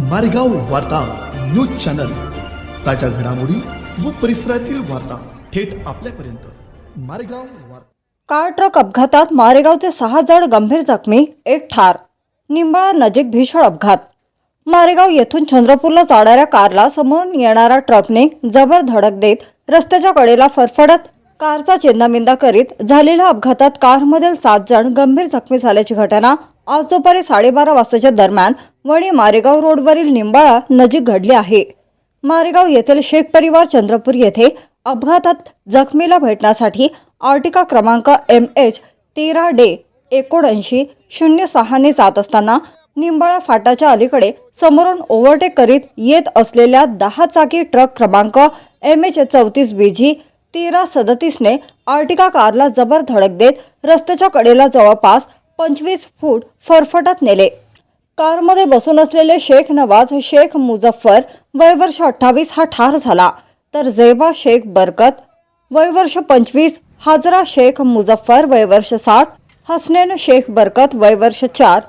मारेगाव वार्ता news channel. ताज्या घडामोडी व परिसरातील वार्ता थेट आपल्यापर्यंत. मारेगाव वार्ता. कार ट्रक अपघातात मारेगावचे सहा जण गंभीर जखमी एक ठार. निंबाळा नजीक भीषण अपघात. मारेगाव येथून चंद्रपूरला जाणाऱ्या कारला समोरून येणाऱ्या ट्रकने जबर धडक देत रस्त्याच्या कडेला फरफडत कारचा चिंदामिंदा करीत झालेल्या अपघातात कारमधील सात जण गंभीर जखमी झाल्याची घटना आज दुपारी साडेबारा वाजताच्या दरम्यान वणी मारेगाव रोडवरील निंबाळा नजीक घडली आहे. मारेगाव येथील शेख परिवार चंद्रपूर येथे अपघातात जखमीला भेटण्यासाठी आर्टिका क्रमांक एम एच तेरा डे एकोणऐंशी शून्य सहाने जात असताना निंबाळा फाटाच्या अलीकडे समोरून ओव्हरटेक करीत येत असलेल्या दहा चाकी ट्रक क्रमांक एम एच चौतीस बी जी तेरा सदतीसने आर्टिका कारला जबर धडक देत रस्त्याच्या कडेला जवळपास पंचवीस फूट फरफटत नेले. कारमध्ये बसून असलेले शेख नवाज शेख मुझफ्फर वय वर्ष अठ्ठावीस हा ठार झाला. तर झेबा शेख बरकत वय वर्ष पंचवीस हाजरा शेख मुझफ्फर वय वर्ष साठ हसनेन शेख बरकत वय वर्ष चार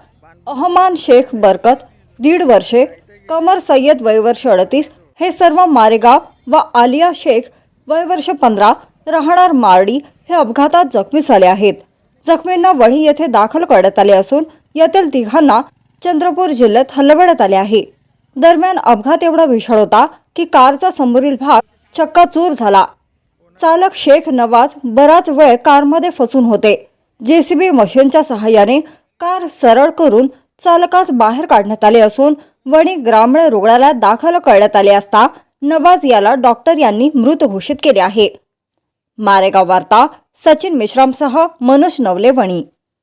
अहमान शेख बरकत दीड वर्षे कमर सय्यद वय वर्ष अडतीस हे सर्व मारेगाव व आलिया शेख वय वर्ष पंधरा राहणार मारडी हे अपघातात जखमी झाले आहेत. जखमींना वढी येथे दाखल करण्यात आले असून यातील तिघांना चंद्रपूर जिल्ह्यात हलवण्यात आले आहे. दरम्यान अपघात एवढा भीषण होता की कारचा समोरील भाग चक्काचूर झाला. चालक शेख नवाज बराच वेळ कारमध्ये फसून होते. जेसीबी मशीनच्या सहाय्याने कार सरळ करून चालकास बाहेर काढण्यात आले असून वणी ग्रामीण रुग्णालयात दाखल करण्यात आले असता नवाज याला डॉक्टर यांनी मृत घोषित केले आहे. मारेगाव वार्ता सचिन मिश्रामसह मनोज नवले वणी.